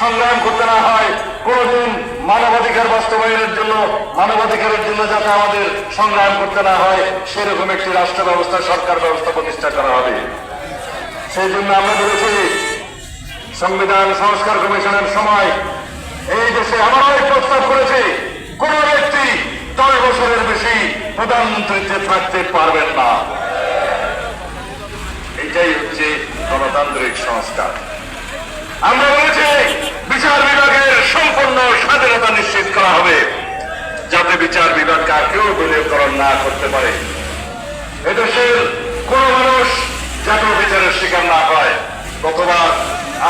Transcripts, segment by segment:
সংগ্রাম করতে না হয়, কোনোদিন মানবাধিকার বাস্তবায়নের জন্য, মানবাধিকারের জন্য যাতে আমাদের সংগ্রাম করতে না হয়, সেরকম একটি রাষ্ট্র ব্যবস্থা, সরকার ব্যবস্থা প্রতিষ্ঠা করা হবে। সেই জন্য আমরা বলেছি, সংবিধান সংস্কার কমিশনের সময় এই দেশে আমরাই প্রস্তাব করেছি, কোন ব্যক্তি দশ বছরের বেশি প্রধানমন্ত্রীতে থাকতে পারবেন না। এটাই হচ্ছে গণতান্ত্রিক সংস্কার। আমরা বিচার বিভাগের সম্পূর্ণ স্বাধীনতা নিশ্চিত করা হবে। যাতে বিচার বিভাগকে আর কেউ বিনিয়োগকরণ না করতে পারে। এদেশের কোন মানুষ যাতে বিচারের শিকার না হয়। গতবার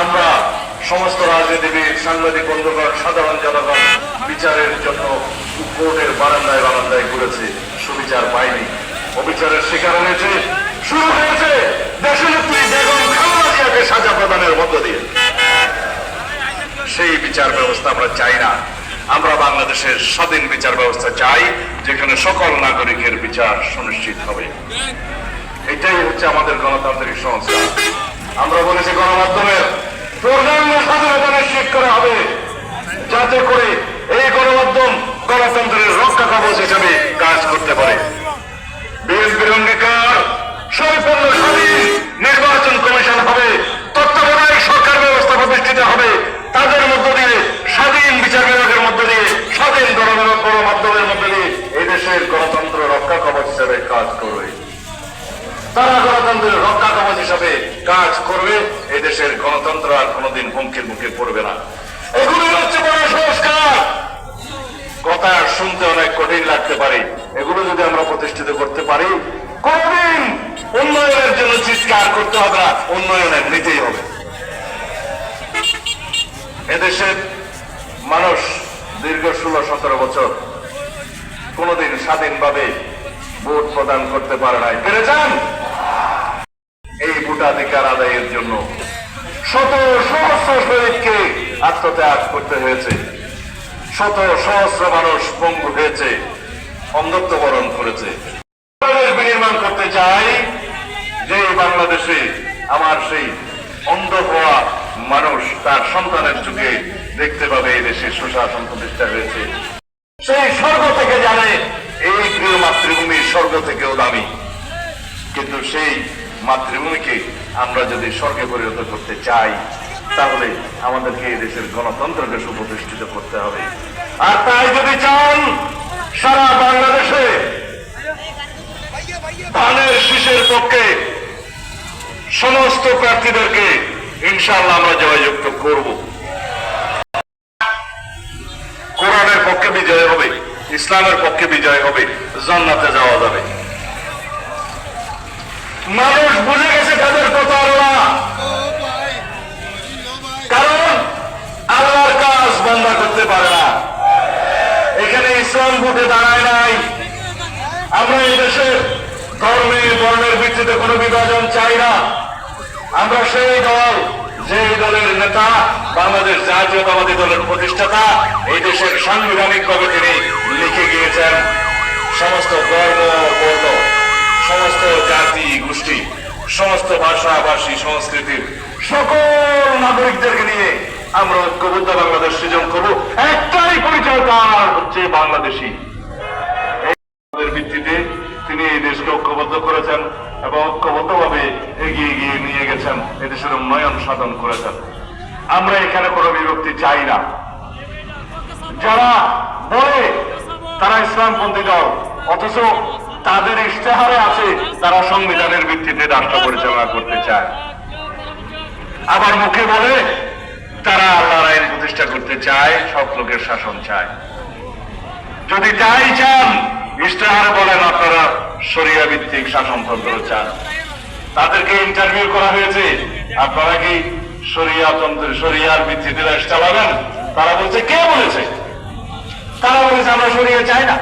আমরা সমস্ত রাজনীতিবিদ, সাংবাদিক, বন্ধুগণ, সাধারণ জনগণ বিচারের জন্য কোর্টের বারান্দায় বারান্দায় ঘুরেছে। সুবিচার পায়নি অবিচারের শিকার হয়েছে। শুরু হয়েছে দেশনেত্রী বেগম খালেদা সাজা প্রদানের মধ্য দিয়ে। সেই বিচার ব্যবস্থা আমরা চাই না। আমরা বাংলাদেশের স্বাধীন বিচার ব্যবস্থা চাই, যেখানে সকল নাগরিকের বিচার সুনিশ্চিত হবে। এটাই হচ্ছে আমাদের গণতান্ত্রিক সংস্কার। আমরা বলেছি গণমাধ্যমের পূর্ণাঙ্গ স্বাধীনতা নিশ্চিত করা হবে, যাতে করে এই গণমাধ্যম গণতন্ত্রের রক্ষা কবচ হিসেবে কাজ করতে পারে। বিএনপির অঙ্গীকার সম্পূর্ণ স্বাধীন নির্বাচন কমিশন হবে তত্ত্বাবধায়ক সরকার ব্যবস্থা প্রতিষ্ঠিত হবে তাদের মধ্য দিয়ে স্বাধীন বিচার বিভাগের মধ্য দিয়ে স্বাধীন গণ- গণমাধ্যমের মধ্য দিয়ে এই দেশের গণতন্ত্র রক্ষা কবচ হিসেবে কাজ করবে তারা গণতন্ত্রের রক্ষা কবচ হিসাবে কাজ করবে, এই দেশের গণতন্ত্র আর কোনোদিন হুমকির মুখে পড়বে না। এগুলো হচ্ছে বড় সংস্কার। কথা শুনতে অনেক কঠিন লাগতে পারে। এগুলো যদি আমরা প্রতিষ্ঠিত করতে পারি, কোনদিন উন্নয়নের জন্য চিৎকার করতে হবে না, উন্নয়নের নিতেই হবে। এদেশের মানুষ দীর্ঘ ষোলো, সতেরো বছর কোনোদিন স্বাধীনভাবে ভোট প্রদান করতে পারে নাই। পেরে যান শত সহস্র শহীদকে আত্মত্যাগ করতে হয়েছে। শত সহস্র মানুষ পঙ্গু হয়েছে, অন্ধত্ব বরণ করেছে। বাংলাদেশ বিনির্মাণ করতে চাই যে বাংলাদেশে আমার সেই অন্ধ হওয়া মানুষ তার সন্তানের যুগে দেখতে পাবে এই দেশে সুশাসন প্রতিষ্ঠা হয়েছে। সেই স্বর্গ থেকে জানে এই প্রিয় মাতৃভূমি স্বর্গ থেকেও দামি। কিন্তু সেই মাতৃভূমিকে আমরা যদি স্বর্গে পরিণত করতে চাই, তাহলে আমাদেরকে এই দেশের গণতন্ত্রকে সুপ্রতিষ্ঠিত করতে হবে। আর তাই যদি চান, সারা বাংলাদেশে ধানের শীষের পক্ষে সমস্ত প্রার্থীদেরকে ইনশাআল্লাহ আমরা জয়যুক্ত করব। কোরআনের পক্ষে বিজয় হবে, ইসলামের পক্ষে বিজয় হবে, জান্নাতে যাওয়া যাবে। মানুষ বুঝে গেছে তাদের কথা আল্লাহ কারণ আল্লাহর কাজ বন্ধ করতে পারে না এখানে ইসলাম ভোটে দাঁড়ায় নাই। আমরা এই দেশে ধর্মে, বর্ণের ভিত্তিতে কোনো বিভাজন চাই না। আমরা সেই দল, যে দলের নেতা, বাংলাদেশ জাতীয়তাবাদী দলের প্রতিষ্ঠাতা, এই দেশের সাংবিধানিক ভাবে তিনি লিখে গিয়েছেন। সমস্ত ধর্ম, বর্ণ, সমস্ত জাতি, গোষ্ঠী, সমস্ত ভাষা ভাষী সংস্কৃতির সকল নাগরিকদেরকে নিয়ে আমরা ঐক্যবদ্ধ বাংলাদেশ সৃজন করব। একটাই পরিচয় তার, হচ্ছে বাংলাদেশী। ভিত্তিতে তিনি এই দেশকে ঐক্যবদ্ধ করেছেন এবং ঐক্যবদ্ধভাবে এগিয়ে গিয়ে নিয়ে গেছেন এদেশের উন্নয়ন সাধন করেছেন। আমরা এখানে কোনো বিভক্তি চাই না। যারা বলে তারা ইসলামপন্থী দল, অথচ তাদের ইশতেহারে আছে, তারা সংবিধানের ভিত্তিতে রাষ্ট্র পরিচালনা করতে চায়। আবার মুখে বলে তারা আল্লাহর আইন প্রতিষ্ঠা করতে চায়, সব লোকের শাসন চায়। যদি তাই চান, ইশতেহারে বলেন আপনারা সরিয়া ভিত্তিক শাসনতন্ত্র চান। তাদেরকে ইন্টারভিউ করা হয়েছে। আপনারা কি সরিয়া তন্ত্র সরিয়ার ভিত্তিতে চালাবেন? তারা বলছে, কে বলেছে? তারা বলেছে, আমরা সরিয়া চাই না।